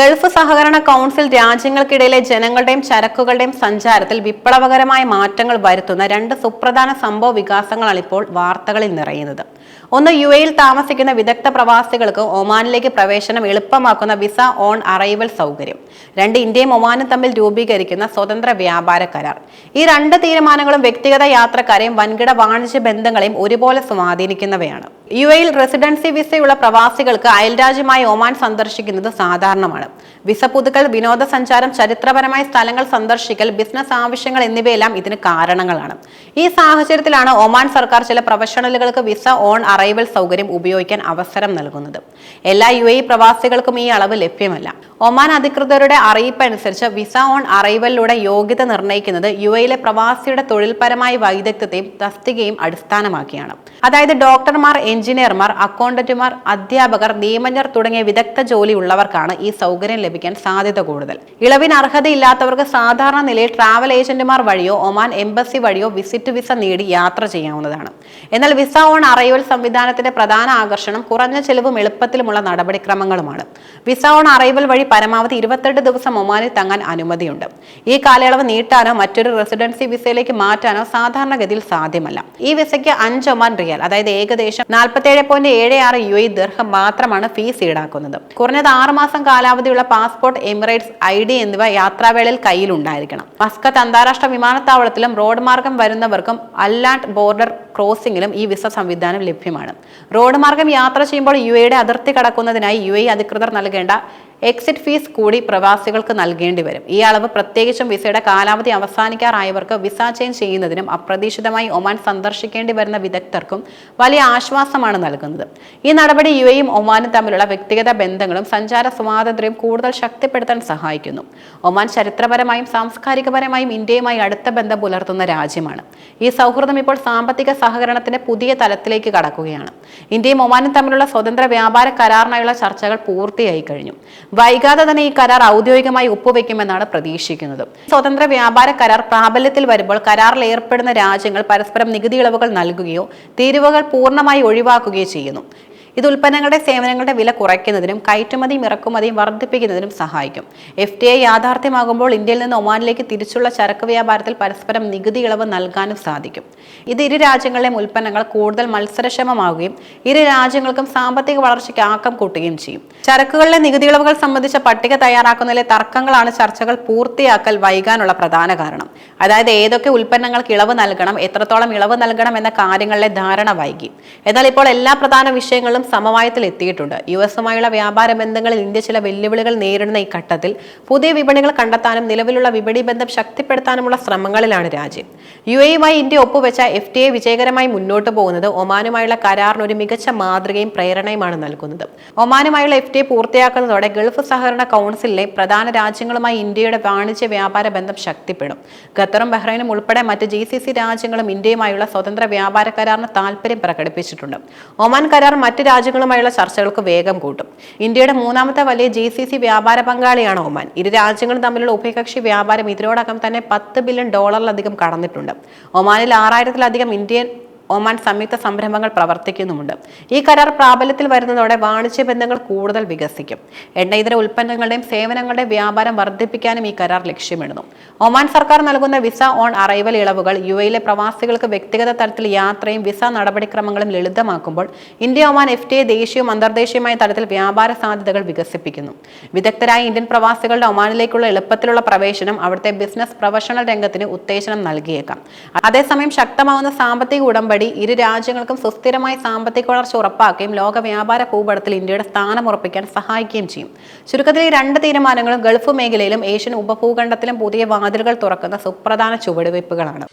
Gulf സഹകരണ council രാജ്യങ്ങൾക്കിടയിലെ ജനങ്ങളുടെയും ചരക്കുകളുടെയും സഞ്ചാരത്തിൽ വിപ്ലവകരമായ മാറ്റങ്ങൾ വരുത്തുന്ന രണ്ട് സുപ്രധാന സംഭവ വികാസങ്ങളാണ് ഇപ്പോൾ വാർത്തകളിൽ നിറയുന്നത്. ഒന്ന് യു എയിൽ താമസിക്കുന്ന വിദഗ്ധ പ്രവാസികൾക്ക് ഒമാനിലേക്ക് പ്രവേശനം എളുപ്പമാക്കുന്ന വിസ ഓൺ അറൈവൽ സൗകര്യം. രണ്ട് ഇന്ത്യയും ഒമാനും തമ്മിൽ രൂപീകരിക്കുന്ന സ്വതന്ത്ര വ്യാപാര കരാർ. ഈ രണ്ട് തീരുമാനങ്ങളും വ്യക്തിഗത യാത്രക്കാരെയും വൻകിട വാണിജ്യ ബന്ധങ്ങളെയും ഒരുപോലെ സ്വാധീനിക്കുന്നവയാണ്. യു എയിൽ റെസിഡൻസി വിസയുള്ള പ്രവാസികൾക്ക് അയൽരാജ്യമായ ഒമാൻ സന്ദർശിക്കുന്നത് സാധാരണമാണ്. വിസ പുതുക്കൽ വിനോദസഞ്ചാരം ചരിത്രപരമായ സ്ഥലങ്ങൾ സന്ദർശിക്കൽ ബിസിനസ് ആവശ്യങ്ങൾ എന്നിവയെല്ലാം ഇതിന് കാരണങ്ങളാണ്. ഈ സാഹചര്യത്തിലാണ് ഒമാൻ സർക്കാർ ചില പ്രൊഫഷണലുകൾക്ക് വിസ ഓൺ അറൈവൽ സൗകര്യം ഉപയോഗിക്കാൻ അവസരം നൽകുന്നത്. എല്ലാ യു എ പ്രവാസികൾക്കും ഈ അളവ് ലഭ്യമല്ല. ഒമാൻ അധികൃതരുടെ അറിയിപ്പ് അനുസരിച്ച് വിസ ഓൺ അറൈവലിലൂടെ യോഗ്യത നിർണയിക്കുന്നത് യു എയിലെ പ്രവാസിയുടെ തൊഴിൽപരമായ വൈദഗ്ധ്യത്തെയും തസ്തികയും അടിസ്ഥാനമാക്കിയാണ്. അതായത് ഡോക്ടർമാർ എഞ്ചിനീയർമാർ അക്കൗണ്ടന്റുമാർ അധ്യാപകർ നിയമജ്ഞർ തുടങ്ങിയ വിദഗ്ധ ജോലി ഉള്ളവർക്കാണ് ഈ സൗകര്യം ലഭിക്കാൻ സാധ്യത കൂടുതൽ. ഇളവിന് അർഹതയില്ലാത്തവർക്ക് സാധാരണ നിലയിൽ ട്രാവൽ ഏജന്റുമാർ വഴിയോ ഒമാൻ എംബസി വഴിയോ വിസിറ്റ് വിസ നേടി യാത്ര ചെയ്യാവുന്നതാണ്. എന്നാൽ വിസ ഓൺ അറൈവൽ സംവിധാനത്തിന്റെ പ്രധാന ആകർഷണം കുറഞ്ഞ ചെലവും എളുപ്പത്തിലുമുള്ള നടപടിക്രമങ്ങളുമാണ്. വിസ ഓൺ അറൈവൽ വഴി പരമാവധി ഇരുപത്തെട്ട് ദിവസം ഒമാനിൽ തങ്ങാൻ അനുമതിയുണ്ട്. ഈ കാലയളവ് നീട്ടാനോ മറ്റൊരു റെസിഡൻസി വിസയിലേക്ക് മാറ്റാനോ സാധാരണഗതിയിൽ സാധ്യമല്ല. ഈ വിസയ്ക്ക് അഞ്ച് ഒമാൻ റിയാൽ അതായത് ഏകദേശം നാൽപ്പത്തേഴ് പോയിന്റ് ഏഴ് ആറ് യു എ ദീർഘം മാത്രമാണ് ഫീസ് ഈടാക്കുന്നത്. കുറഞ്ഞത് ആറുമാസം കാലാവധിയുള്ള പാസ്പോർട്ട് എമിറേറ്റ്സ് ഐ ഡി എന്നിവ യാത്രാവേളയിൽ കയ്യിലുണ്ടായിരിക്കണം. മസ്കത്ത് അന്താരാഷ്ട്ര വിമാനത്താവളത്തിലും റോഡ് മാർഗം വരുന്നവർക്കും അല്ലാണ്ട് ബോർഡർ ക്രോസിംഗിലും ഈ വിസ സംവിധാനം ലഭ്യമാണ്. റോഡ് മാർഗം യാത്ര ചെയ്യുമ്പോൾ യു എയുടെ അതിർത്തി കടക്കുന്നതിനായി യു എ അധികൃതർ നൽകേണ്ട എക്സിറ്റ് ഫീസ് കൂടി പ്രവാസികൾക്ക് നൽകേണ്ടി വരും. ഈ അളവ് പ്രത്യേകിച്ചും വിസയുടെ കാലാവധി അവസാനിക്കാറായവർക്ക് വിസ ചേഞ്ച് ചെയ്യുന്നതിനും അപ്രതീക്ഷിതമായി ഒമാൻ സന്ദർശിക്കേണ്ടി വരുന്ന വിദഗ്ധർക്കും വലിയ ആശ്വാസമാണ് നൽകുന്നത്. ഈ നടപടി യു എയും ഒമാനും തമ്മിലുള്ള വ്യക്തിഗത ബന്ധങ്ങളും സഞ്ചാര സ്വാതന്ത്ര്യവും കൂടുതൽ ശക്തിപ്പെടുത്താൻ സഹായിക്കുന്നു. ഒമാൻ ചരിത്രപരമായും സാംസ്കാരികപരമായും ഇന്ത്യയുമായി അടുത്ത ബന്ധം പുലർത്തുന്ന രാജ്യമാണ്. ഈ സൗഹൃദം ഇപ്പോൾ സാമ്പത്തിക സഹകരണത്തിന്റെ പുതിയ തലത്തിലേക്ക് കടക്കുകയാണ്. ഇന്ത്യയും ഒമാനും തമ്മിലുള്ള സ്വതന്ത്ര വ്യാപാര കരാറിനായുള്ള ചർച്ചകൾ പൂർത്തിയായി കഴിഞ്ഞു. വൈകാതെ തന്നെ ഈ കരാർ ഔദ്യോഗികമായി ഒപ്പുവെക്കുമെന്നാണ് പ്രതീക്ഷിക്കുന്നത്. സ്വതന്ത്ര വ്യാപാര കരാർ പ്രാബല്യത്തിൽ വരുമ്പോൾ കരാറിൽ ഏർപ്പെടുന്ന രാജ്യങ്ങൾ പരസ്പരം നികുതി ഇളവുകൾ നൽകുകയോ തീരുവകൾ പൂർണമായി ഒഴിവാക്കുകയോ ചെയ്യുന്നു. ഇത് ഉൽപ്പന്നങ്ങളുടെ സേവനങ്ങളുടെ വില കുറയ്ക്കുന്നതിനും കയറ്റുമതിയും ഇറക്കുമതിയും വർദ്ധിപ്പിക്കുന്നതിനും സഹായിക്കും. എഫ് ടി ഐ യാഥാർത്ഥ്യമാകുമ്പോൾ ഇന്ത്യയിൽ നിന്ന് ഒമാനിലേക്ക് തിരിച്ചുള്ള ചരക്ക് വ്യാപാരത്തിൽ പരസ്പരം നികുതി ഇളവ് നൽകാനും സാധിക്കും. ഇത് ഇരു രാജ്യങ്ങളിലെയും ഉൽപ്പന്നങ്ങൾ കൂടുതൽ മത്സരക്ഷമമാവുകയും ഇരു രാജ്യങ്ങൾക്കും സാമ്പത്തിക വളർച്ചയ്ക്ക് ആക്കം കൂട്ടുകയും ചെയ്യും. ചരക്കുകളിലെ നികുതി ഇളവുകൾ സംബന്ധിച്ച പട്ടിക തയ്യാറാക്കുന്നതിലെ തർക്കങ്ങളാണ് ചർച്ചകൾ പൂർത്തിയാക്കൽ വൈകാനുള്ള പ്രധാന കാരണം. അതായത് ഏതൊക്കെ ഉൽപ്പന്നങ്ങൾക്ക് ഇളവ് നൽകണം എത്രത്തോളം ഇളവ് നൽകണം എന്ന കാര്യങ്ങളിലെ ധാരണ വൈകി. എന്നാൽ ഇപ്പോൾ എല്ലാ പ്രധാന വിഷയങ്ങളും സമവായത്തിൽ എത്തിയിട്ടുണ്ട്. യു എസുമായുള്ള വ്യാപാര ബന്ധങ്ങളിൽ ഇന്ത്യ ചില വെല്ലുവിളികൾ നേരിടുന്ന ഈ ഘട്ടത്തിൽ പുതിയ വിപണികൾ കണ്ടെത്താനും നിലവിലുള്ള വിപണി ബന്ധം ശക്തിപ്പെടുത്താനുമുള്ള ശ്രമങ്ങളിലാണ് രാജ്യം. യു എയുമായി ഇന്ത്യ ഒപ്പുവെച്ച എഫ് ടി എ വിജയകരമായി മുന്നോട്ട് പോകുന്നത് ഒമാനുമായുള്ള കരാറിന് ഒരു മികച്ച മാതൃകയും പ്രേരണയുമാണ് നൽകുന്നത്. ഒമാനുമായുള്ള എഫ് ടി എ പൂർത്തിയാക്കുന്നതോടെ ഗൾഫ് സഹകരണ കൗൺസിലിലെ പ്രധാന രാജ്യങ്ങളുമായി ഇന്ത്യയുടെ വാണിജ്യ വ്യാപാര ബന്ധം ശക്തിപ്പെടും. ഖത്തറും ബഹ്റൈനും ഉൾപ്പെടെ മറ്റ് ജി സി സി രാജ്യങ്ങളും ഇന്ത്യയുമായുള്ള സ്വതന്ത്ര വ്യാപാര കരാറിന് താല്പര്യം പ്രകടിപ്പിച്ചിട്ടുണ്ട്. ഒമാൻ കരാർ മറ്റ് രാജ്യങ്ങളുമായുള്ള ചർച്ചകൾക്ക് വേഗം കൂട്ടും. ഇന്ത്യയുടെ മൂന്നാമത്തെ വലിയ ജി സി സി വ്യാപാര പങ്കാളിയാണ് ഒമാൻ. ഇരു രാജ്യങ്ങളും തമ്മിലുള്ള ഉഭയകക്ഷി വ്യാപാരം ഇതിനോടകം തന്നെ പത്ത് ബില്യൺ ഡോളറിലധികം കടന്നിട്ടുണ്ട്. ഒമാനിൽ ആറായിരത്തിലധികം ഇന്ത്യൻ ഒമാൻ സംയുക്ത സംരംഭങ്ങൾ പ്രവർത്തിക്കുന്നുമുണ്ട്. ഈ കരാർ പ്രാബല്യത്തിൽ വരുന്നതോടെ വാണിജ്യ ബന്ധങ്ങൾ കൂടുതൽ വികസിക്കും. എണ്ണ ഇതര ഉൽപ്പന്നങ്ങളുടെയും സേവനങ്ങളുടെയും വ്യാപാരം വർദ്ധിപ്പിക്കാനും ഈ കരാർ ലക്ഷ്യമിടുന്നു. ഒമാൻ സർക്കാർ നൽകുന്ന വിസ ഓൺ അറൈവൽ ഇളവുകൾ യു എയിലെ പ്രവാസികൾക്ക് വ്യക്തിഗത തലത്തിൽ യാത്രയും വിസ നടപടിക്രമങ്ങളും ലളിതമാക്കുമ്പോൾ India Oman F T A ദേശീയവും അന്തർദേശീയമായ തലത്തിൽ വ്യാപാര സാധ്യതകൾ വികസിപ്പിക്കുന്നു. വിദഗ്ധരായ ഇന്ത്യൻ പ്രവാസികളുടെ ഒമാനിലേക്കുള്ള എളുപ്പത്തിലുള്ള പ്രവേശനം അവിടുത്തെ ബിസിനസ് പ്രൊഫഷണൽ രംഗത്തിന് ഉത്തേജനം നൽകിയേക്കാം. അതേസമയം ശക്തമാവുന്ന സാമ്പത്തിക ഉടമ്പടി ഇരു രാജ്യങ്ങൾക്കും സുസ്ഥിരമായ സാമ്പത്തിക വളർച്ച ഉറപ്പാക്കുകയും ലോക വ്യാപാര ഭൂപടത്തിൽ ഇന്ത്യയുടെ സ്ഥാനം ഉറപ്പിക്കാൻ സഹായിക്കുകയും ചെയ്യും. ചുരുക്കത്തിൽ ഈ രണ്ട് തീരുമാനങ്ങളും ഗൾഫ് മേഖലയിലും ഏഷ്യൻ ഉപഭൂഖണ്ഡത്തിലും പുതിയ വാതിലുകൾ തുറക്കുന്ന സുപ്രധാന ചുവടുവയ്പ്പുകളാണ്.